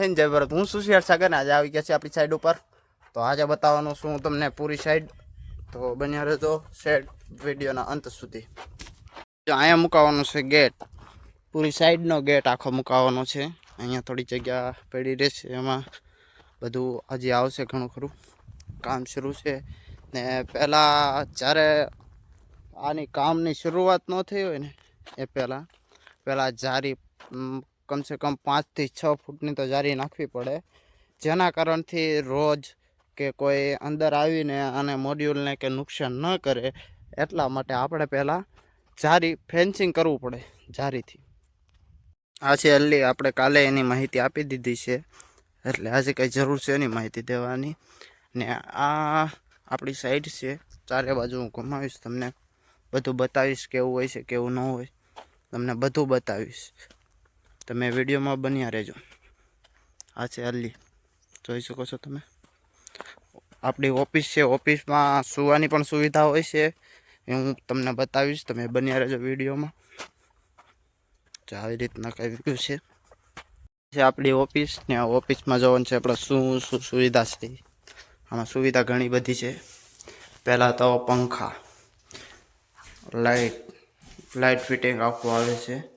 હિન્દ જય ભરત હું સુશિયાર સાગર ને આજે આવી ગયા છે આપણી સાઈડ ઉપર. તો આજે બતાવવાનું હું તમને પૂરી સાઈડ તો બન્યા રહેજો સેડ વિડીયોના અંત સુધી. અહીંયા મુકાવાનો છે ગેટ પૂરી સાઈડનો ગેટ આખો મુકાવાનો છે. અહીંયા થોડી જગ્યા પડી રહેશે, એમાં બધું હજી આવશે ઘણું ખરું. કામ શરૂ છે. ને પહેલાં જ્યારે આની કામની શરૂઆત ન થઈ હોય ને, એ પહેલાં પહેલાં જારી કમસે કમ પાંચથી છ ફૂટની તો જારી નાખવી પડે. જેના કારણથી રોજ કે કોઈ અંદર આવીને અને મોડ્યુલને કે નુકસાન ન કરે, એટલા માટે આપણે પહેલાં જારી ફેન્સિંગ કરવું પડે, જારીથી. આ છે અલ્લી આપણે કાલે એની માહિતી આપી દીધી છે. એટલે આજે કંઈ જરૂર છે એની માહિતી દેવાની. ને આ આપણી સાઈડ છે. ચારે બાજુ હું ઘુમાવીશ તમને. બધું બતાવીશ કેવું હોય છે, કેવું ન હોય. તમને બધું બતાવીશ. તમે વિડીયોમાં બન્યા રહેજો. આ છે અલ્લી જોઈ શકો છો તમે? આપણી ઓફિસ છે, ઓફિસમાં સુવાની પણ સુવિધા હોય છે. એ હું તમને બતાવીશ, તમે બન્યા રહેજો વિડીયોમાં. તો આવી રીતના કંઈ વ્યૂ છે. આપણી ઓફિસ, ને ઓફિસમાં જવાનું છે. આપણે શું શું સુવિધા છે? આમાં સુવિધા ઘણી બધી છે. પહેલાં તો પંખા લાઇટ લાઇટ ફિટિંગ આખું આવે છે.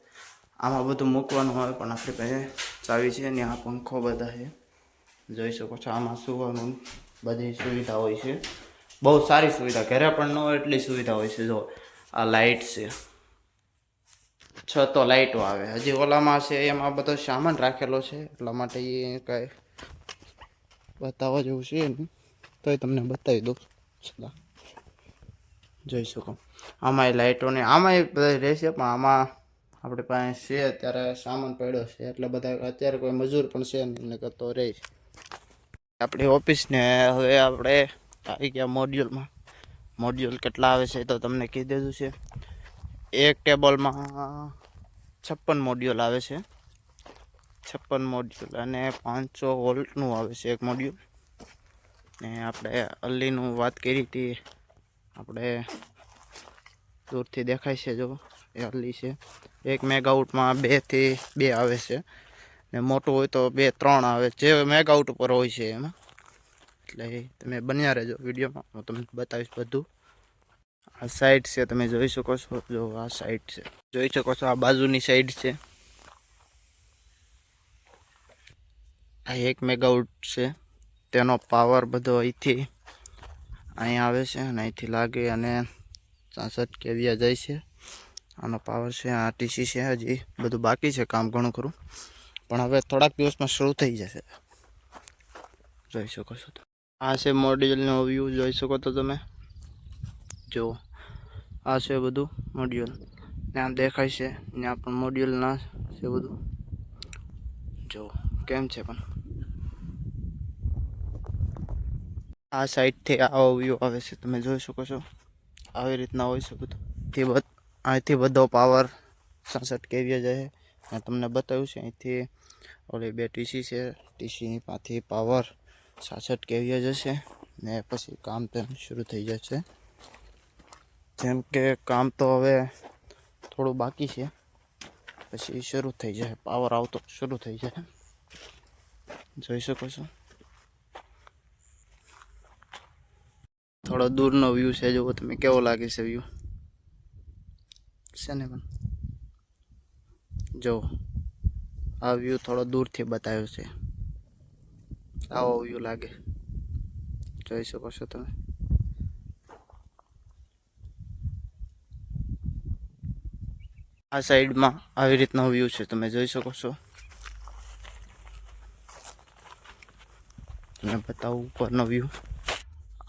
આમાં બધું મૂકવાનું હોય પણ આપણી પાસે ચાવી છે ને આ પંખો બધા છે. જોઈ શકો છો આમાં સુવાનું બધી સુવિધા હોય છે. બહુ સારી સુવિધા, ઘરે પણ ન હોય એટલી સુવિધા હોય છે. જો, આ લાઇટ છે. છ તો લાઇટો આવે. હજી ઓલામાં છે, એમાં બધો સામાન રાખેલો છે. એટલા માટે એ કાંઈ બતાવવા જેવું છે ને તોય તમને બતાવી દઉં. છતાં જોઈ શકો. આમાં એ લાઇટો આમાં એ બધા રહેશે, પણ આમાં આપણી પાસે છે, અત્યારે સામાન પડ્યો છે, એટલે બધા અત્યારે કોઈ મજૂર પણ છે નહીં, નકર તો રહે આપણી ઓફિસને હવે આપણે આવી ગયા મોડ્યુલમાં. મોડ્યુલ કેટલા આવે છે તો તમને કહી દીધું છે. એક ટેબલમાં છપ્પન મોડ્યુલ આવે છે. છપ્પન મોડ્યુલ અને પાંચસો વોલ્ટનું આવે છે એક મોડ્યુલ. ને આપણે અલ્લીનું વાત કરી હતી, આપણે દૂરથી દેખાય છે જો એ અલ્લી છે. એક મેગાઉટમાં બેથી બે આવે છે. ને મોટું હોય તો બે ત્રણ આવે. જે મેગાઉટ ઉપર હોય છે એમાં. એટલે તમે બન્યા રહેજો વિડીયોમાં. હું તમને બતાવીશ બધું. આ સાઈડ છે, તમે જોઈ શકો છો. જો આ સાઈડ છે. જોઈ શકો છો, આ બાજુની સાઈડ છે. આ એક મેગાઉટ છે. તેનો પાવર બધો અહીંથી, અહીં આવે છે અને અહીંથી લાગે અને સાસઠ કેવીયા જાય છે. આનો પાવર છે, આ ટીસી છે, હજી બધું બાકી છે કામ ઘણું ખરું. પણ હવે થોડાક દિવસમાં શરૂ થઈ જશે. જોઈ શકો છો આ છે મોડ્યુલનો વ્યૂ જોઈ શકો તો તમે. જો, આ છે બધું મોડ્યુલ ત્યાં દેખાય છે, ત્યાં પણ મોડ્યુલ ના છે બધું. જો, કેમ છે પણ? આ સાઈડથી આવો વ્યૂ આવે છે, તમે જોઈ શકો છો. આવી રીતના હોય છે બધું. તે બધ અહીંથી બધો પાવર સાસઠ કેવીએ જાય અને તમને બતાવ્યું છે, અહીંથી ઓલી બે ટીસી છે. ટીસીની પાથી પાવર સાસઠ કેવીએ જશે ને પછી કામ તેનું શરૂ થઈ જશે. જેમ કે કામ તો હવે થોડું બાકી છે. પછી શરૂ થઈ જાય પાવર આવતો શરૂ થઈ જાય જોઈ શકો છો. થોડો દૂરનો વ્યૂ છે, જુઓ તમે કેવો લાગે છે વ્યૂ છે ને પણ જો, આ વ્યૂ થોડો દૂરથી બતાવ્યો છે. આવો વ્યૂ લાગે. જોઈ શકો છો તમે. આ સાઈડમાં આવી રીતનો વ્યૂ છે, તમે જોઈ શકો છો. તમને બતાવું ઉપરનો વ્યૂ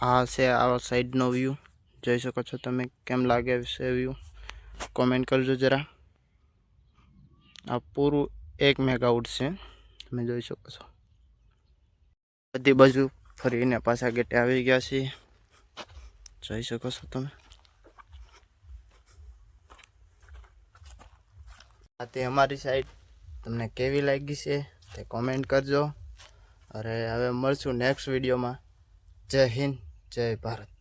આ છે, આ સાઈડનો વ્યૂ જોઈ શકો છો તમે કેમ લાગે છે વ્યૂ કોમેન્ટ કરજો જરા. આ પૂરું એક મેગાઉટ છે. તમે જોઈ શકો છો. બધી બાજુ ફરીને પાછા ગેટે આવી ગયા છીએ. જોઈ શકો છો તમે. આ તે અમારી સાઈડ તમને કેવી લાગી છે તે કોમેન્ટ કરજો. અરે હવે મળશું નેક્સ્ટ વિડીયોમાં જય હિન્દ, જય ભારત.